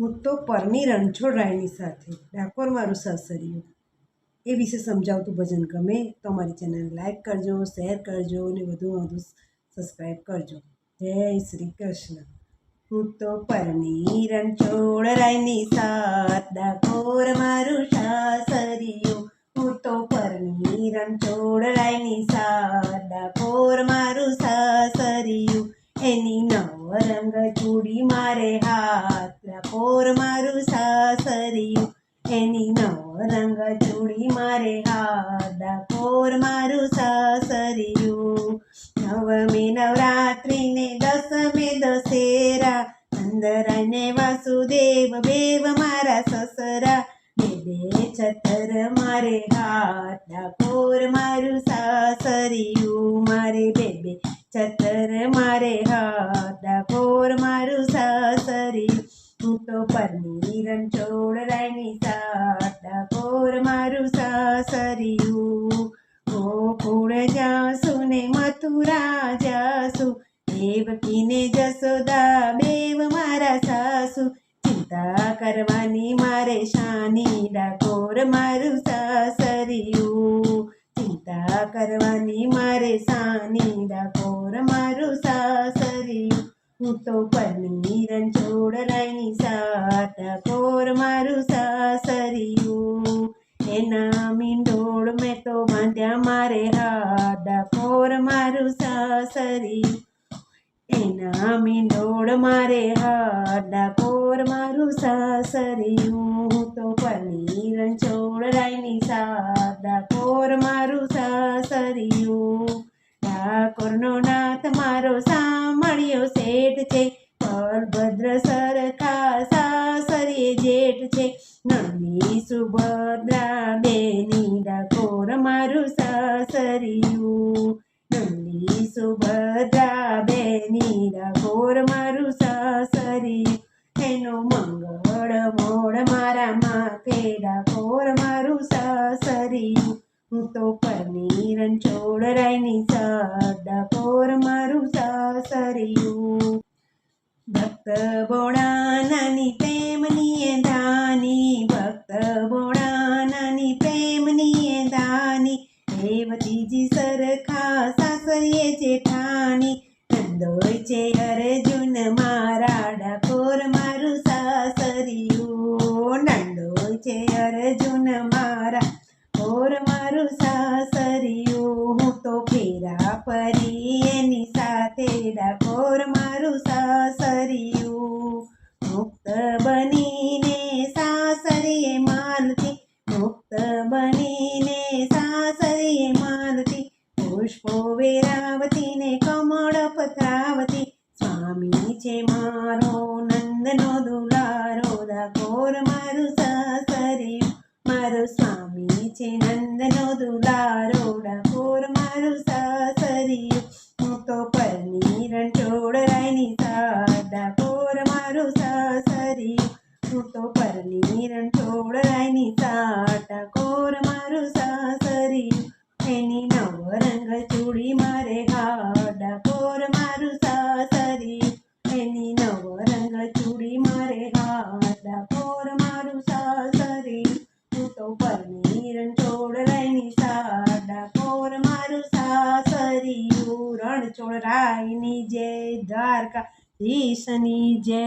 હું તો પરની રણછોડ રાયની સાથે ડાકોર મારું સાસરિયું. એ વિશે સમજાવતું ભજન ગમે તો અમારી ચેનલ લાઈક કરજો, શેર કરજો અને વધુમાં વધુ સબસ્ક્રાઈબ કરજો. જય શ્રી કૃષ્ણ. હું તો પરની રણછોડ રાયની સાથ ડાકોર મારું સાસરિયું. હું તો પરની રણછોડ રાયની સાથ ડાકોર મારું સાસરિયું. એની નવ રંગ ચૂડી મારે હાથ પોર મારું સાસરિયું, એની નવ રંગ ચૂડી મારે હાદા. પોર મારું સાસરિયું, નવમે નવરાત્રિને દસમે દશેરા અંદરને વાસુદેવ, બેવ મારા સસરા, બે છતર મારે હાથ પોર મારું સાસરિયું, મારે બે બે છતર મારે હાથ તો પરની રણછોડ રાયની સાથ ડાકોર મારું સાસરિયું. ગોકુળ જાસુ ને મથુરા જાસુ દેવકીને જસોદા બેવ મારા સાસુ. ચિંતા કરવાની મારે શાની, ડાકોર મારું સાસરિયું. ચિંતા કરવાની મારે સાની ડાકોર મારું સાસરિયું. હું તો પનીર છોડ લાઈની ડાકોર મારું સાસરિયું એના મીંડોળ મેં તો બાંધ્યા મારે હાથ ડાકોર મારું સાસરિયું એના મીંડોળ મારે હાથ ડાકોર મારું સાસરિયું હું તો પનીર છોડ રાયની સાત ડાકોર મારું સાસરિયું ડાકોરનો નાથ મારો સાંભળ્યો શેઠ છે. બળભદ્ર સરખા સુભદ્રા બેની ડાકોર મારું સાસરિયું નંદી સુભદ્રા બેની ડાકોર મારું સાસરિયું એનો મંગળ મોડ મારા માથે ડાકોર મારું સાસરિયું હું તો પનીર છોડ રાયની સાથ ડાકોર મારું સાસરિયું ભક્ત બોળાનાની રેવતીજી સરખા સાસરીએ જેઠાણી નંદોય છે અર્જુન મારા ડાકોર, મારું સાસરિયું. નંદોય છે અર્જુન મારા ઓર મારું સાસરિયું. હું તો ફેરા પરી એની સાથે ડાકોર, મારું સાસરિયું. મુક્ત બનીને પુષ્પો વેરાવતીને કમળ પથરાવતી સ્વામી છે મારો નંદનો દુલારો ડાકોર મારું સાસરિયું મારો સ્વામી છે નંદનો દુલારો ડાકોર મારું સાસરિયું હું તો પરની રણછોડ રાયની સાથ ડાકોર મારું સાસરિયું હું તો પરની રણછોડ રાયની સાથ ડાકોર મારું સાસરિયું એની નવ રંગ ચૂડી મારે હાડા ડાકોર મારું સાસરી. એની નવ રંગ ચૂડી મારે હાડા ડાકોર મારું સાસરી. હું તો પનીર છોડ રાયની સાડા ડાકોર મારું રણ ચોળ રાયની જય દ્વારકા ઈશની જય.